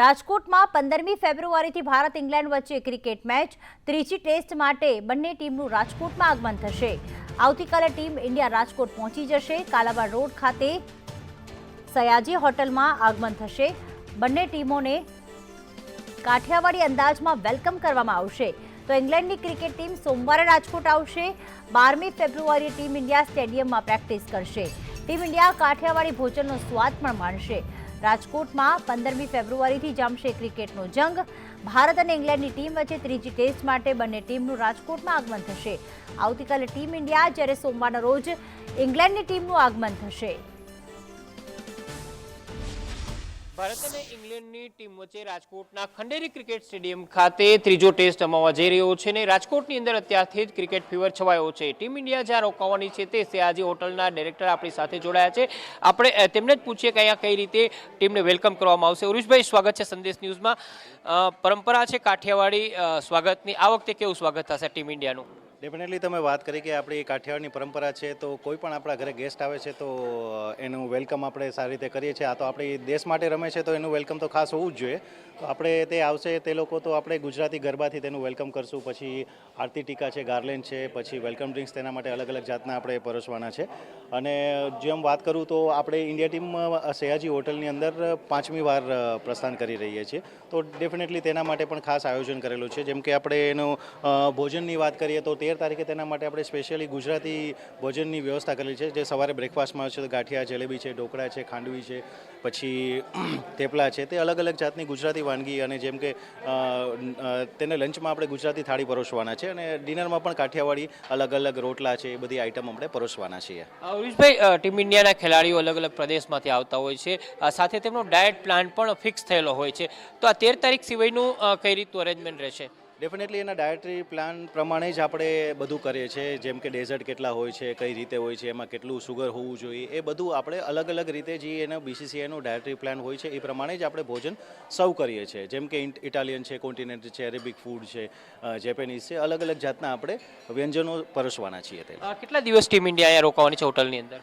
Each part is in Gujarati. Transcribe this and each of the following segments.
રાજકોટમાં પંદરમી ફેબ્રુઆરીથી ભારત ઇંગ્લેન્ડ વચ્ચે ક્રિકેટ મેચ. ત્રીજી ટેસ્ટ માટે બંને ટીમનું રાજકોટમાં આગમન થશે. આવતીકાલે ટીમ ઇન્ડિયા રાજકોટ પહોંચી જશે. કાલાબાર રોડ ખાતે સયાજી હોટલમાં આગમન થશે. બંને ટીમોને કાઠિયાવાડી અંદાજમાં વેલકમ કરવામાં આવશે. તો ઇંગ્લેન્ડની ક્રિકેટ ટીમ સોમવારે રાજકોટ આવશે. બારમી ફેબ્રુઆરીએ ટીમ ઇન્ડિયા સ્ટેડિયમમાં પ્રેક્ટિસ કરશે. ટીમ ઇન્ડિયા કાઠિયાવાડી ભોજનનો સ્વાદ પણ માણશે. રાજકોટમાં પંદરમી ફેબ્રુઆરીથી જામશે ક્રિકેટનો જંગ. ભારત અને ઇંગ્લેન્ડની ટીમ વચ્ચે ત્રીજી ટેસ્ટ માટે બંને ટીમનું રાજકોટમાં આગમન થશે. આવતીકાલે ટીમ ઇન્ડિયા જ્યારે સોમવારના રોજ ઇંગ્લેન્ડની ટીમનું આગમન થશે. ભારત અને ઇંગ્લેન્ડની ટીમ વચ્ચે રાજકોટના ખંડેરી ક્રિકેટ સ્ટેડિયમ ખાતે ત્રીજો ટેસ્ટ રમાવા જઈ રહ્યો છે અને રાજકોટની અંદર અત્યારથી જ ક્રિકેટ ફીવર છવાયો છે. ટીમ ઇન્ડિયા જ્યાં રોકાવાની છે તે સયાજી હોટલના ડાયરેક્ટર આપણી સાથે જોડાયા છે. આપણે તેમને જ પૂછીએ કે અહીંયા કઈ રીતે ટીમને વેલકમ કરવામાં આવશે. ઉરુષભાઈ સ્વાગત છે સંદેશ ન્યૂઝમાં. પરંપરા છે કાઠિયાવાડી સ્વાગતની. આ વખતે કેવું સ્વાગત થશે ટીમ ઇન્ડિયાનું? ડેફિનેટલી તમે વાત કરી કે આપણી કાઠિયાવાડની પરંપરા છે, તો કોઈ પણ આપણા ઘરે ગેસ્ટ આવે છે, તો એનું વેલકમ આપણે સારી રીતે કરીએ છીએ. આ તો આપણી દેશ માટે રમે છે, તો એનું વેલકમ તો ખાસ હોવું જ જોઈએ. તો આપણે તે આવશે, તે લોકો તો આપણે ગુજરાતી ગરબાથી તેનું વેલકમ કરશું. પછી આરતી ટીકા છે ગાર્લેન્ડ છે, પછી વેલકમ ડ્રિંક્સ તેના માટે અલગ અલગ જાતના આપણે પરોસવાના છે. અને જેમ વાત કરું તો આપણે ઇન્ડિયા ટીમ સયાજી હોટલની અંદર પાંચમી વાર પ્રસ્થાન કરી રહીએ છીએ. તો ડેફિનેટલી તેના માટે પણ ખાસ આયોજન કરેલું છે. જેમ કે આપણે એનું ભોજનની વાત કરીએ તો તેર તારીખે તેના માટે આપણે સ્પેશિયલી ગુજરાતી ભોજનની વ્યવસ્થા કરેલી છે જે સવારે બ્રેકફાસ્ટમાં છે તો ગાંઠિયા જલેબી છે ઢોકળા છે ખાંડવી છે પછી થેપલા છે તે અલગ અલગ જાતની ગુજરાતી વાનગી અને જેમ કે તેને લંચમાં આપણે ગુજરાતી થાળી પરોસવાના છે અને ડિનરમાં પણ કાઠિયાવાડી અલગ અલગ રોટલા છે એ બધી આઈટમ આપણે પરોસવાના છીએ. અ, ટીમ ઇન્ડિયાના ખેલાડીઓ અલગ અલગ પ્રદેશમાંથી આવતા હોય છે. સાથે તેમનો ડાયટ પ્લાન પણ ફિક્સ થયેલો હોય છે. તો આ તેર તારીખ સિવાયનું કઈ રીતનું અરેન્જમેન્ટ રહેશે? ડેફિનેટલી એના ડાયટરી પ્લાન પ્રમાણે જ આપણે બધું કરીએ છીએ. જેમ કે ડેઝર્ટ કેટલા હોય છે કઈ રીતે હોય છે એમાં કેટલું સુગર હોવું જોઈએ એ બધું આપણે અલગ અલગ રીતે જે એનો બીસીસીઆઈનો ડાયટરી પ્લાન હોય છે એ પ્રમાણે જ આપણે ભોજન સર્વ કરીએ છીએ. જેમ કે ઇટાલિયન છે કોન્ટિનેન્ટ છે અરેબિક ફૂડ છે જેપેનીઝ છે અલગ અલગ જાતના આપણે વ્યંજનો પરોસવાના છીએ તે કેટલા દિવસ ટીમ ઇન્ડિયા અહીંયા રોકાવાની છે હોટલની અંદર?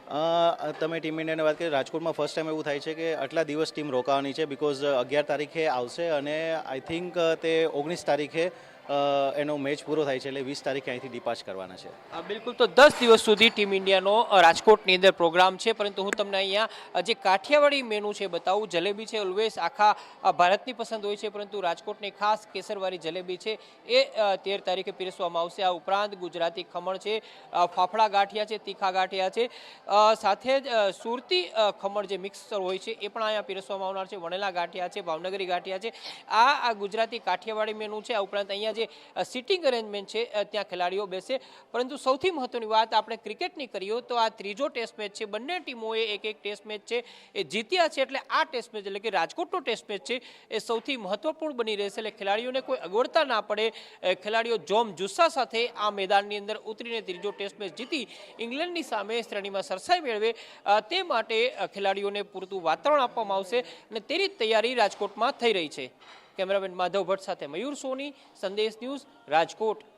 તમે ટીમ ઇન્ડિયાની વાત કરીએ રાજકોટમાં ફર્સ્ટ ટાઈમ એવું થાય છે કે આટલા દિવસ ટીમ રોકાવાની છે બિકોઝ અગિયાર તારીખે આવશે અને આઈ થિંક તે ઓગણીસ તારીખે એનો મેચ પૂરો થાય છે એટલે વીસ તારીખે અહીંથી ડિપાર્ચ કરવાના છે. બિલકુલ. તો દસ દિવસ સુધી ટીમ ઇન્ડિયાનો રાજકોટની અંદર પ્રોગ્રામ છે. પરંતુ હું તમને અહીંયા જે કાઠિયાવાડી મેનુ છે બતાવું. જલેબી છે ઓલવેઝ આખા ભારતની પસંદ હોય છે. પરંતુ રાજકોટની ખાસ કેસરવાળી જલેબી છે એ તેર તારીખે પીરસવામાં આવશે. આ ઉપરાંત ગુજરાતી ખમણ છે ફાફડા ગાંઠિયા છે, તીખા ગાંઠિયા છે. સાથે જ સુરતી ખમણ જે મિક્સર હોય છે એ પણ અહીંયા પીરસવામાં આવનાર છે. વણેલા ગાંઠિયા છે, ભાવનગરી ગાંઠિયા છે. આ ગુજરાતી કાઠિયાવાડી મેનુ છે. આ ઉપરાંત અહીંયા જે સિટિંગ અરેન્જમેન્ટ છે ત્યાં ખેલાડીઓ બેસે. પરંતુ સૌથી મહત્વની વાત આપણે ક્રિકેટની કરીએ તો આ ત્રીજો ટેસ્ટ મેચ છે. બંને ટીમોએ એક એક ટેસ્ટ મેચ છે. એ જીત્યા છે એટલે આ ટેસ્ટ મેચ એટલે કે રાજકોટનો ટેસ્ટ મેચ છે, એ સૌથી મહત્વપૂર્ણ બની રહેશે એટલે ખેલાડીઓને કોઈ અગવડતા ના પડે. ખેલાડીઓ જોમ જુસ્સા સાથે આ મેદાનની અંદર ઉતરીને ત્રીજો ટેસ્ટ મેચ જીતી ઇંગ્લેન્ડની સામે શ્રેણીમાં સરસાઈ મેળવે. તે માટે ખેલાડીઓને પૂરતું વાતાવરણ આપવામાં આવશે અને તેની તૈયારી રાજકોટમાં થઈ રહી છે. કેમેરામેન માધવ ભટ્ટ સાથે મયુર સોની સંદેશ ન્યૂઝ રાજકોટ.